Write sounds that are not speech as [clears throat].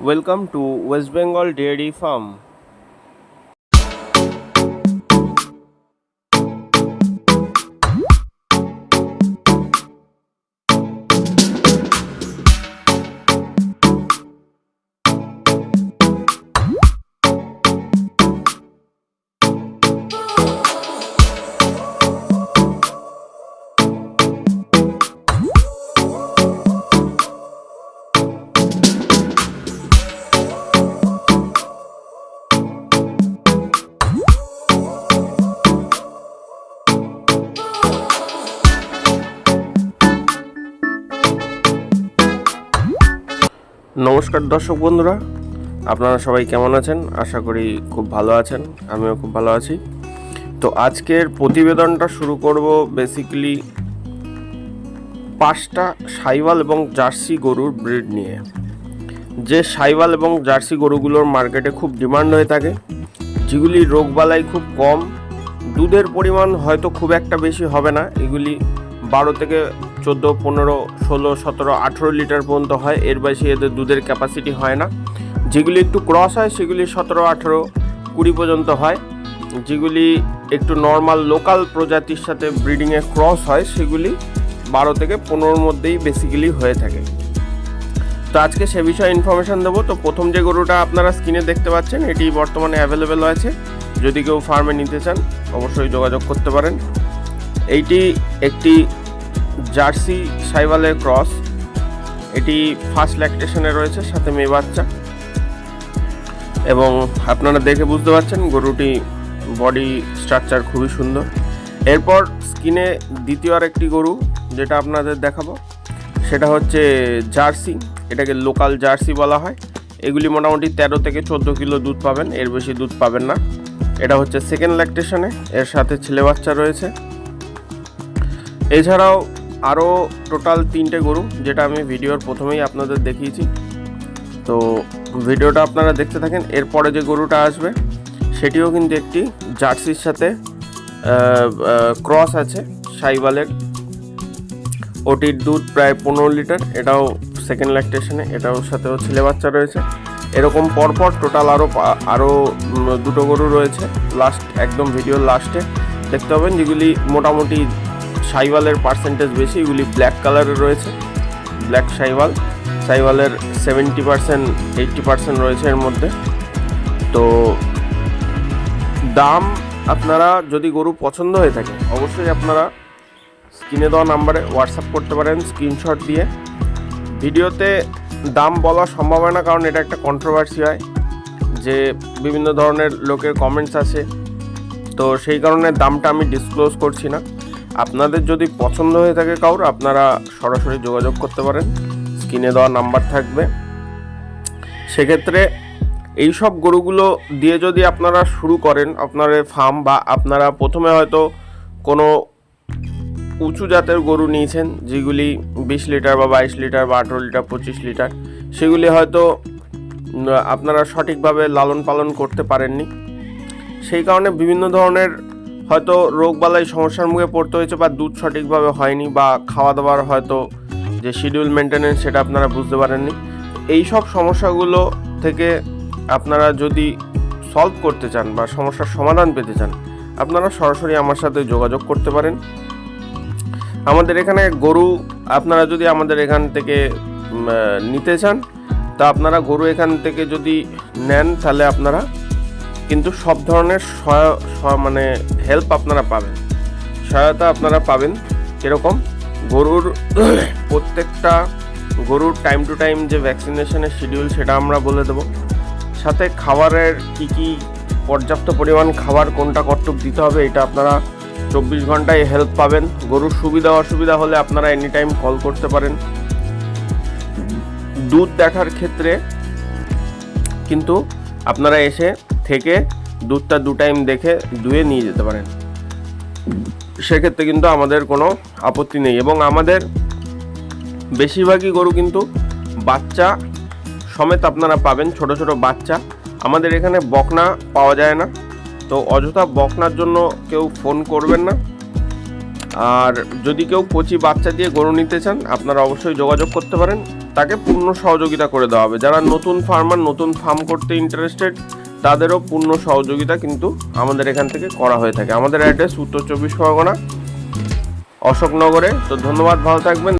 Welcome to West Bengal Dairy Farm. নমস্কার দর্শক বন্ধুরা, আপনারা সবাই কেমন আছেন? আশা করি খুব ভালো আছেন, আমিও খুব ভালো আছি। তো আজকের প্রতিবেদনটা শুরু করব বেসিক্যালি পাঁচটা সাইওয়াল এবং জার্সি গরুর ব্রিড নিয়ে। যে সাইওয়াল এবং জার্সি গরুগুলোর মার্কেটে খুব ডিমান্ড হয়ে থাকে, যেগুলি রোগবালাই খুব কম, দুধের পরিমাণ হয়তো খুব একটা বেশি হবে না, এগুলি বারো থেকে চোদ্দ, পনেরো, ষোলো, সতেরো, আঠেরো লিটার পর্যন্ত হয়। এর বেশি এদের দুধের ক্যাপাসিটি হয় না। যেগুলি একটু ক্রস হয়, সেগুলি সতেরো, আঠেরো, কুড়ি পর্যন্ত হয়। যেগুলি একটু নর্মাল লোকাল প্রজাতির সাথে ব্রিডিংয়ে ক্রস হয়, সেগুলি বারো থেকে পনেরোর মধ্যেই বেসিক্যালি হয়ে থাকে। তো আজকে সে বিষয়ে ইনফরমেশন দেবো। তো প্রথম যে গরুটা আপনারা স্ক্রিনে দেখতে পাচ্ছেন, এটি বর্তমানে অ্যাভেলেবেল আছে। যদি কেউ ফার্মে নিতে চান, অবশ্যই যোগাযোগ করতে পারেন। এইটি একটি জার্সি সাইভালের ক্রস। এটি ফার্স্ট ল্যাকটেশনে রয়েছে, সাথে মেয়ে বাচ্চা। এবং আপনারা দেখে বুঝতে পারছেন, গরুটি বডি স্ট্রাকচার খুবই সুন্দর। এরপর স্কিনে দ্বিতীয় আর একটি গরু, যেটা আপনাদের দেখাবো। সেটা হচ্ছে জার্সি, এটাকে লোকাল জার্সি বলা হয়। এগুলি মোটামুটি তেরো থেকে চোদ্দ কিলো দুধ পাবেন, এর বেশি দুধ পাবেন না। এটা হচ্ছে সেকেন্ড ল্যাকটেশনে এর সাথে ছেলে বাচ্চা রয়েছে। এছাড়াও আরও টোটাল তিনটে গরু, যেটা আমি ভিডিওর প্রথমেই আপনাদের দেখিয়েছি। তো ভিডিওটা আপনারা দেখতে থাকেন, এরপরে যে গরুটা আসবে, সেটিও কিন্তু একটি জার্সির সাথে ক্রস আছে, সাইবালের। ওটির দুধ প্রায় পনেরো লিটার, এটাও সেকেন্ড ল্যাকটেশনে এটাও সাথেও ছেলে বাচ্চা রয়েছে। এরকম পরপর টোটাল আরও আরও দুটো গরু রয়েছে লাস্ট একদম ভিডিওর লাস্টে দেখতে পাবেন যেগুলি মোটামুটি সাইওয়ালের পার্সেন্টেজ বেশি, এগুলি ব্ল্যাক কালারের রয়েছে। ব্ল্যাক সাইওয়াল। সাইওয়ালের সেভেন্টি পার্সেন্ট এইট্টি পার্সেন্ট রয়েছে এর মধ্যে। তো দাম আপনারা যদি গরু পছন্দ হয়ে থাকে, অবশ্যই আপনারা স্ক্রিনে দেওয়া নাম্বারে হোয়াটসঅ্যাপ করতে পারেন স্ক্রিনশট দিয়ে। ভিডিওতে দাম বলা সম্ভব হয় না, কারণ এটা একটা কন্ট্রোভার্সি হয়, যে বিভিন্ন ধরনের লোকের কমেন্টস আছে তো সেই কারণে দামটা আমি ডিসক্লোজ করছি না। আপনাদের যদি পছন্দ হয়ে থাকে কাউর আপনারা সরাসরি যোগাযোগ করতে পারেন। স্ক্রিনে দেওয়া নাম্বার থাকবে। সেক্ষেত্রে এই সব গরুগুলো দিয়ে যদি আপনারা শুরু করেন, আপনার ফার্ম বা আপনারা প্রথমে হয়তো কোনো উঁচু জাতের গরু নিয়েছেন, যেগুলি বিশ লিটার বা বাইশ লিটার বা আঠেরো লিটার, পঁচিশ লিটার, সেগুলি হয়তো আপনারা সঠিকভাবে লালন পালন করতে পারেননি। সেই কারণে বিভিন্ন ধরনের হয়তো রোগবালাই সমস্যার মুখে পড়তে হয়েছে বা দুধ সঠিকভাবে হয়নি বা খাওয়া দাওয়ার হয়তো যে শিডিউল মেনটেনেন্স সেটা আপনারা বুঝতে পারেননি। এই সব সমস্যাগুলো থেকে আপনারা যদি সলভ করতে চান বা সমস্যার সমাধান পেতে চান, আপনারা সরাসরি আমার সাথে যোগাযোগ করতে পারেন। আমাদের এখানে গরু আপনারা যদি আমাদের এখান থেকে নিতে চান, তা আপনারা গরু এখান থেকে যদি নেন, তাহলে আপনারা কিন্তু সব ধরনের মানে হেল্প আপনারা পাবেন। সহায়তা আপনারা পাবেন কীরকম? গরুর [clears throat] প্রত্যেকটা গরুর টাইম টু টাইম যে ভ্যাকসিনেশনের শিডিউল সেটা আমরা বলে দেবো। সাথে খাবারের কি কি পর্যাপ্ত পরিমাণ খাবার, কোনটা কটুক দিতে হবে, এটা আপনারা চব্বিশ ঘন্টায় হেল্প পাবেন। গরুর সুবিধা, অসুবিধা হলে আপনারা এনি টাইম কল করতে পারেন। দুধ দেখার ক্ষেত্রে কিন্তু আপনারা এসে থেকে দুধটা দু টাইম দেখে ধুয়ে নিয়ে যেতে পারেন। সেক্ষেত্রে কিন্তু আমাদের কোনো আপত্তি নেই এবং আমাদের বেশিরভাগই গরু কিন্তু বাচ্চা সমেত আপনারা পাবেন, ছোট ছোট বাচ্চা। আমাদের এখানে বকনা পাওয়া যায় না। তো অযথা বকনার জন্য কেউ ফোন করবেন না। আর যদি কেউ কচি বাচ্চা দিয়ে গরু নিতে চান, আপনারা অবশ্যই যোগাযোগ করতে পারেন। তাকে পূর্ণ সহযোগিতা করে দেওয়া হবে। যারা নতুন ফার্মার নতুন ফার্ম করতে ইন্টারেস্টেড তাদেরও পূর্ণ সহযোগিতা কিন্তু আমাদের এখান থেকে করা হয়ে থাকে। আমাদের অ্যাড্রেস উত্তর চব্বিশ পরগনা, অশোকনগরে। তো ধন্যবাদ, ভালো থাকবেন।